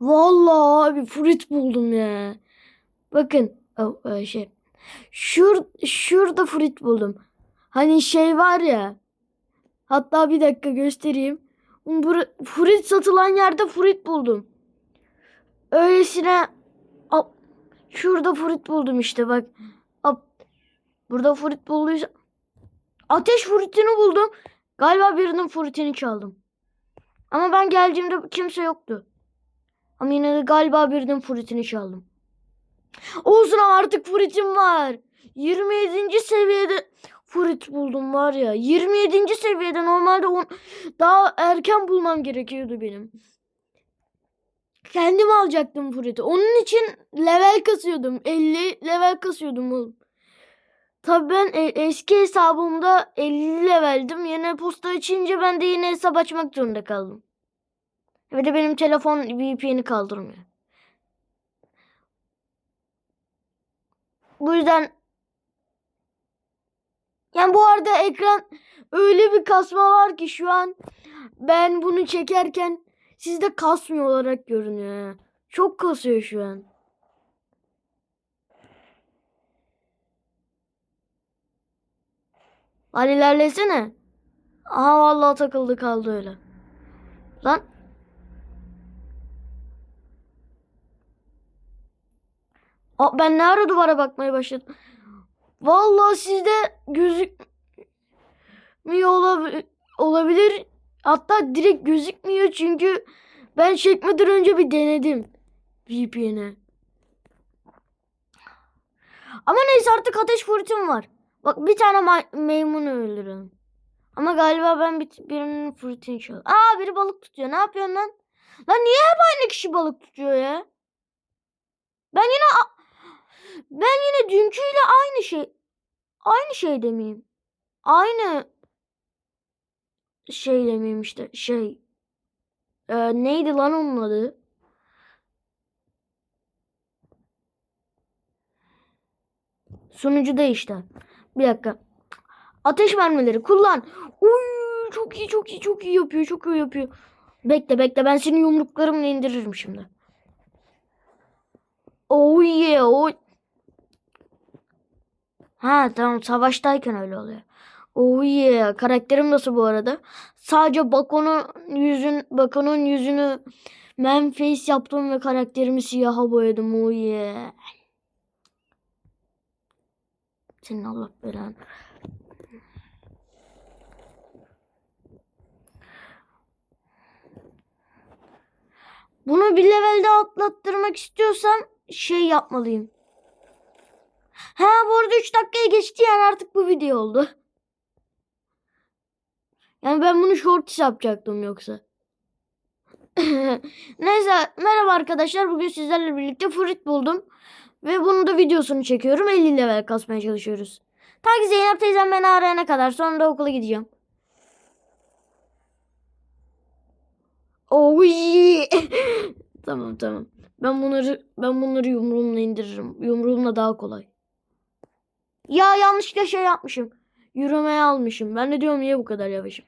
Vallahi abi fruit buldum ya. Bakın o, o şey. Şur, şurada fruit buldum. Hani şey var ya. Hatta bir dakika göstereyim. Bur- fruit satılan yerde fruit buldum. Öylesine Ap, şurada fruit buldum işte bak. Ap, burada fruit bulduysa ateş fruitini buldum. Galiba birinin fruitini çaldım. Ama ben geldiğimde kimse yoktu. Ama yine de galiba birinin fruitini çaldım. Olsun artık fruitim var. 27. seviyede fruit buldum var ya. 27. seviyede normalde on, daha erken bulmam gerekiyordu benim. Kendim alacaktım fruit'i. Onun için level kasıyordum. 50 level kasıyordum oğlum. Tabii ben e- eski hesabımda 50 leveldim. Yeni posta açınca ben de yine hesap açmak zorunda kaldım. Ve de benim telefon VPN'i kaldırmıyor. Bu yüzden yani bu arada ekran öyle bir kasma var ki şu an ben bunu çekerken sizde kasmıyor olarak görünüyor. Çok kasıyor şu an. Lan ilerlesene. Aha vallahi takıldı kaldı öyle. Lan. Ben ne ara duvara bakmaya başladım. Vallahi sizde gözükmüyor olabi- olabilir. Hatta direkt gözükmüyor çünkü ben çekmeden önce bir denedim VPN'e. Ama neyse artık ateş fruitim var. Bak bir tane meymunu öldürelim. Ama galiba ben bir, birinin fruitini çaldım. Aa biri balık tutuyor. Ne yapıyorsun lan? Lan niye hep aynı kişi balık tutuyor ya? Ben yine ben yine dünküyle aynı şey aynı şey demeyeyim. Aynı şey demeyeyim işte şey. Ee, neydi lan onun adı? Sunucuda işte. Bir dakika. Ateş mermileri kullan. Uy, çok iyi çok iyi çok iyi yapıyor çok iyi yapıyor. Bekle bekle ben seni yumruklarımla indiririm şimdi. Oh yeah. Oh. Ha tamam savaştayken öyle oluyor. Oh yeah. Karakterim nasıl bu arada? Sadece Bakon'un yüzün Bakon'un yüzünü man face yaptım ve karakterimi siyaha boyadım. Oh yeah. Senin Allah belanı. Bunu bir levelde atlattırmak istiyorsam şey yapmalıyım. Ha bu arada 3 dakikaya geçti yani artık bu video oldu. Yani ben bunu shorts yapacaktım yoksa. Neyse merhaba arkadaşlar bugün sizlerle birlikte fruit buldum. Ve bunun da videosunu çekiyorum 50 level kasmaya çalışıyoruz. Ta ki Zeynep teyzem beni arayana kadar sonra da okula gideceğim. Oh yeah. tamam tamam. Ben bunları ben bunları yumruğumla indiririm. Yumruğumla daha kolay. Ya yanlışlıkla şey yapmışım. Yürümeye almışım. Ben de diyorum niye bu kadar yavaşım.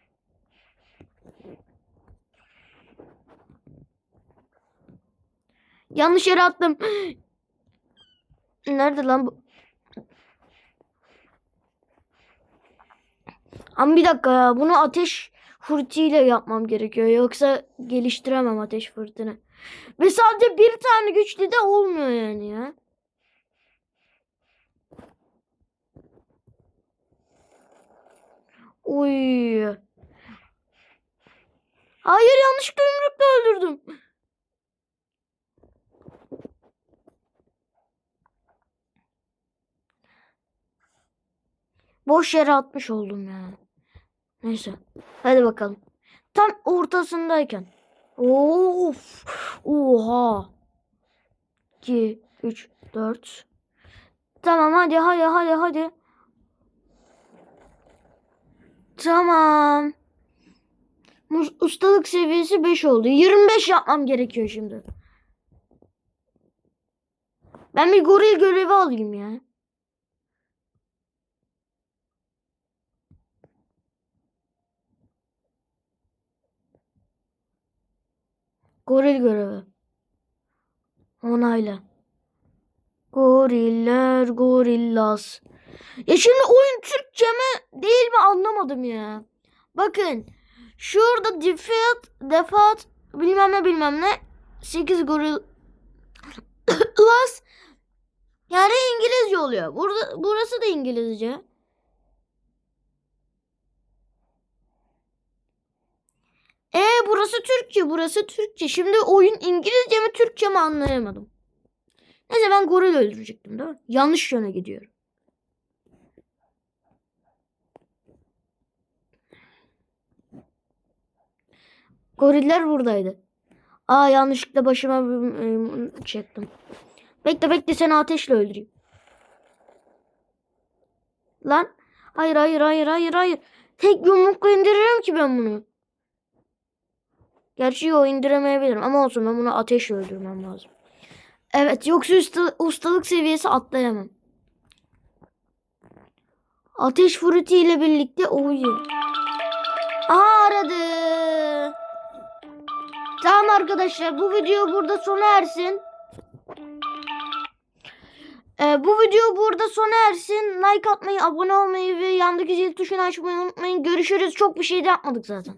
Yanlış yere attım. Nerede lan bu? Ama bir dakika ya. Bunu ateş fırtıyla yapmam gerekiyor. Yoksa geliştiremem ateş fırtını. Ve sadece bir tane güçlü de olmuyor yani ya. Uy. Hayır yanlışlıkla yumrukla öldürdüm. Boş yere atmış oldum ya. Neyse. Hadi bakalım. Tam ortasındayken. Of. Oha. 2, 3, 4. Tamam hadi hadi hadi hadi. Tamam. Ustalık seviyesi 5 oldu. 25 yapmam gerekiyor şimdi. Ben bir goril görevi alayım ya. Goril görevi. Onayla. Goriller, gorillas. Ya şimdi oyun Türkçe mi değil mi anlamadım ya. Bakın. Şurada defeat, defat bilmem ne bilmem ne. 8 goril Las yani İngilizce oluyor. Burada burası da İngilizce. E burası Türkçe, burası Türkçe. Şimdi oyun İngilizce mi Türkçe mi anlayamadım. Neyse ben goril öldürecektim değil mi? Yanlış yöne gidiyorum. Goriller buradaydı. Aa yanlışlıkla başıma çektim. Bekle bekle seni ateşle öldüreyim. Lan. Hayır hayır hayır hayır hayır. Tek yumrukla indiririm ki ben bunu. Gerçi o indiremeyebilirim ama olsun ben bunu ateşle öldürmem lazım. Evet yoksa usta, ustalık seviyesi atlayamam. Ateş fruti ile birlikte oyu. Aha aradı. Tamam arkadaşlar bu video burada sona ersin. Ee, bu video burada sona ersin. Like atmayı, abone olmayı ve yandaki zil tuşunu açmayı unutmayın. Görüşürüz. Çok bir şey de yapmadık zaten.